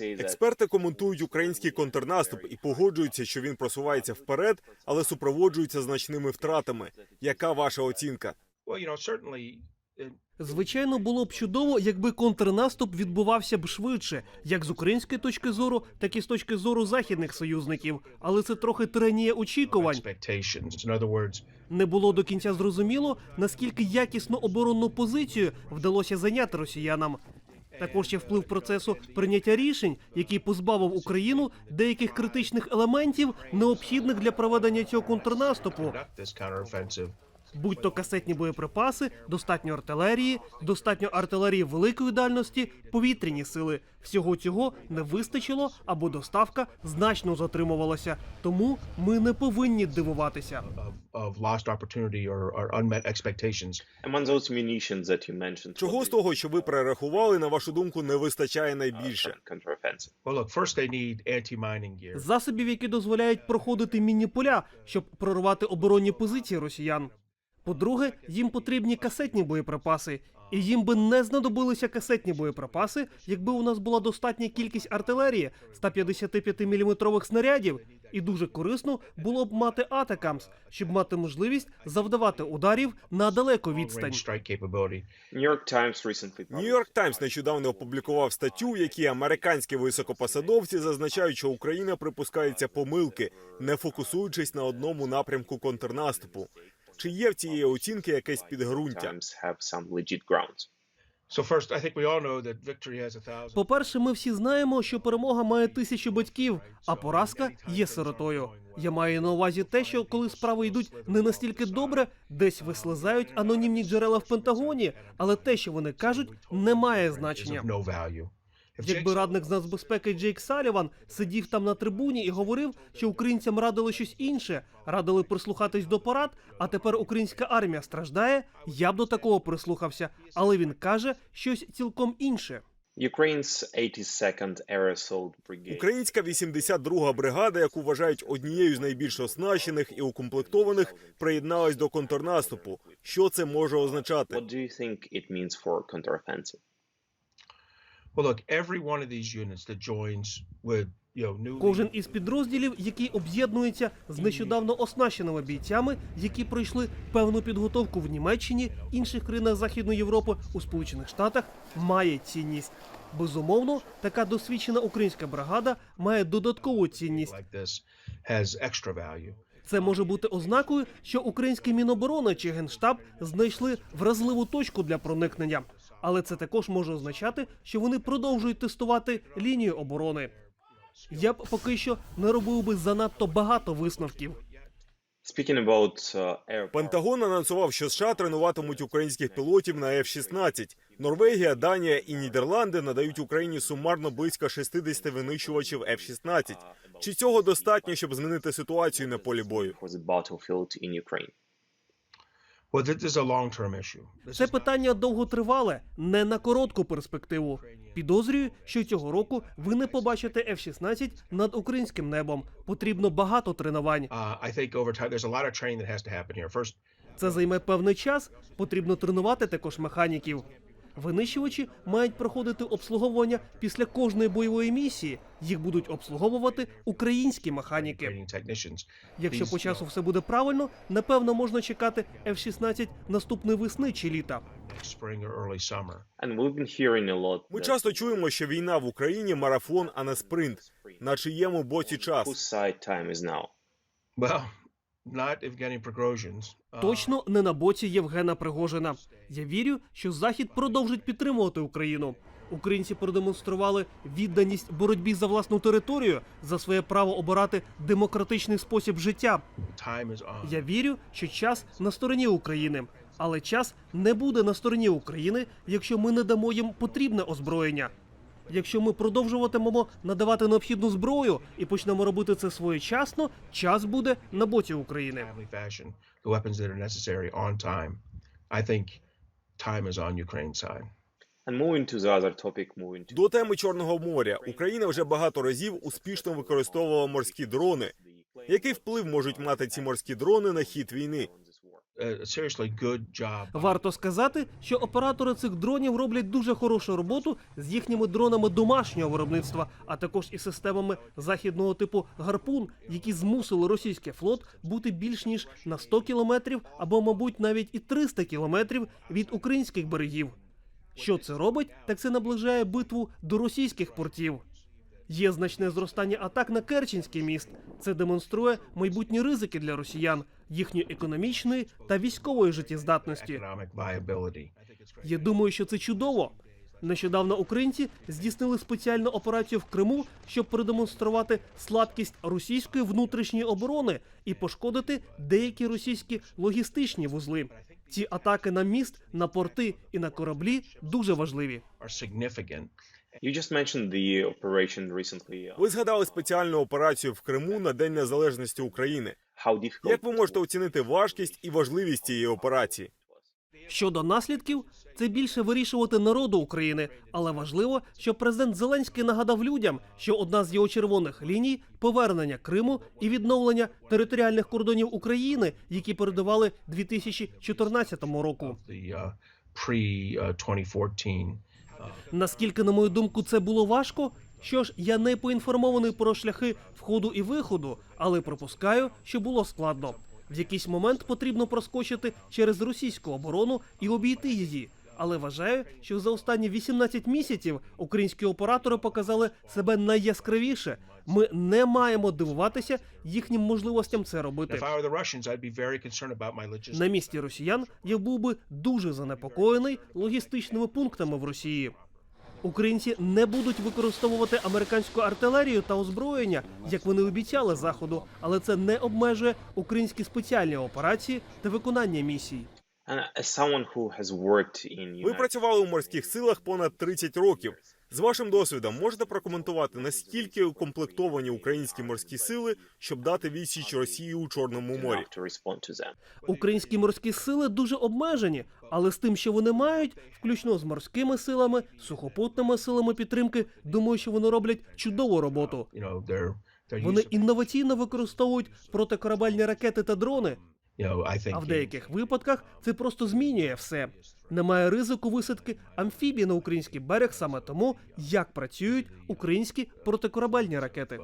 Експерти коментують український контрнаступ і погоджуються, що він просувається вперед, але супроводжується значними втратами. Яка ваша оцінка? Well, you know, certainly it, Звичайно, було б чудово, якби контрнаступ відбувався б швидше, як з української точки зору, так і з точки зору західних союзників. Але це трохи тиранія очікувань. expectations. In other words, Не було до кінця зрозуміло, наскільки якісну оборонну позицію вдалося зайняти росіянам. Також є вплив процесу прийняття рішень, який позбавив Україну деяких критичних елементів, необхідних для проведення цього контрнаступу, conduct this counteroffensive. будь то касетні боєприпаси, достатньо артилерії, достатньо артилерії великої дальності, повітряні сили. Всього цього не вистачило або доставка значно затримувалася. Тому ми не повинні дивуватися. Чого з того, що ви перерахували, на вашу думку, не вистачає найбільше? gear. засобів, які дозволяють проходити міні-поля, щоб прорвати оборонні позиції росіян. По-друге, їм потрібні касетні боєприпаси, і їм би не знадобилися касетні боєприпаси, якби у нас була достатня кількість артилерії 155 мм снарядів. І дуже корисно було б мати атакамс, щоб мати можливість завдавати ударів на далеку відстань. Нью-Йорк Таймс нещодавно опублікував статтю, в якій американські високопосадовці зазначають, що Україна припускається помилки, не фокусуючись на одному напрямку контрнаступу. Чи є в цієї оцінки якесь підґрунтя? Thousand. По-перше, ми всі знаємо, що перемога має тисячу батьків, а поразка є сиротою. Я маю на увазі те, що коли справи йдуть не настільки добре, десь вислизають анонімні джерела в Пентагоні, але те, що вони кажуть, не має значення. Якби радник з нацбезпеки Джейк Саліван сидів там на трибуні і говорив, що українцям радили щось інше, радили прислухатись до порад, а тепер українська армія страждає, я б до такого прислухався, але він каже щось цілком інше. Ukraine's 82nd Air Assault Brigade Українська 82-га бригада, яку вважають однією з найбільш оснащених і укомплектованих, приєдналась до контрнаступу. Що це може означати? Кожен із підрозділів, який об'єднується з нещодавно оснащеними бійцями, які пройшли певну підготовку в Німеччині, інших країнах Західної Європи, у Сполучених Штатах, має цінність. Безумовно, така досвідчена українська бригада має додаткову цінність. Це може бути ознакою, що українські міноборони чи генштаб знайшли вразливу точку для проникнення. Але це також може означати, що вони продовжують тестувати лінію оборони. Я б поки що не робив би занадто багато висновків. Uh, Пентагон анонсував, що США тренуватимуть українських пілотів на F-16. Норвегія, Данія і Нідерланди надають Україні сумарно близько 60 винищувачів F-16. Чи цього достатньо, щоб змінити ситуацію на полі бою? Це питання довготривале, не на коротку перспективу. Підозрюю, що цього року ви не побачите F-16 над українським небом. Потрібно багато тренувань. Uh, Це займе певний час. Потрібно тренувати також механіків. Винищувачі мають проходити обслуговування після кожної бойової місії. Їх будуть обслуговувати українські механіки. Якщо по часу все буде правильно, напевно можна чекати F-16 наступної весни чи літа. Ми часто чуємо, що війна в Україні марафон, а не спринт. На чиєму боці час? Uh, Точно не на боці Євгена Пригожина. Я вірю, що Захід продовжить підтримувати Україну. Українці продемонстрували відданість боротьбі за власну територію, за своє право обирати демократичний спосіб життя. Я вірю, що час на стороні України, але час не буде на стороні України, якщо ми не дамо їм потрібне озброєння. Якщо ми продовжуватимемо надавати необхідну зброю і почнемо робити це своєчасно, час буде на боці України. До теми Чорного моря Україна вже багато разів успішно використовувала морські дрони. Який вплив можуть мати ці морські дрони на хід війни? Варто сказати, що оператори цих дронів роблять дуже хорошу роботу з їхніми дронами домашнього виробництва, а також із системами західного типу гарпун, які змусили російський флот бути більш ніж на 100 кілометрів або, мабуть, навіть і 300 кілометрів від українських берегів. Що це робить? Так це наближає битву до російських портів. Є значне зростання атак на Керченський міст. Це демонструє майбутні ризики для росіян, їхньої економічної та військової життєздатності. Я думаю, що це чудово. Нещодавно українці здійснили спеціальну операцію в Криму, щоб продемонструвати слабкість російської внутрішньої оборони і пошкодити деякі російські логістичні вузли. Ці атаки на міст, на порти і на кораблі дуже важливі. Are significant. You just mentioned the operation recently. uh, Ви згадали спеціальну операцію в Криму на День Незалежності України. How Як ви можете оцінити важкість і важливість цієї операції? Щодо наслідків, це більше вирішувати народу України, але важливо, щоб президент Зеленський нагадав людям, що одна з його червоних ліній повернення Криму і відновлення територіальних кордонів України, які передавали 2014 року. The pre 2014 Наскільки, на мою думку, це було важко? Що ж, я не поінформований про шляхи входу і виходу, але припускаю, що було складно. В якийсь момент потрібно проскочити через російську оборону і обійти її. Але вважаю, що за останні 18 місяців українські оператори показали себе найяскравіше. Ми не маємо дивуватися їхнім можливостям це робити. На місці росіян я був би дуже занепокоєний логістичними пунктами в Росії. Українці не будуть використовувати американську артилерію та озброєння, як вони обіцяли заходу, але це не обмежує українські спеціальні операції та виконання місій. Ви працювали у морських силах понад 30 років. З вашим досвідом можете прокоментувати, наскільки укомплектовані українські морські сили, щоб дати відсіч Росії у Чорному морі? Українські морські сили дуже обмежені, але з тим, що вони мають, включно з морськими силами, сухопутними силами підтримки, думаю, що вони роблять чудову роботу. Вони інноваційно використовують протикорабельні ракети та дрони. А в деяких випадках це просто змінює все. Немає ризику висадки амфібій на український берег саме тому, як працюють українські протикорабельні ракети.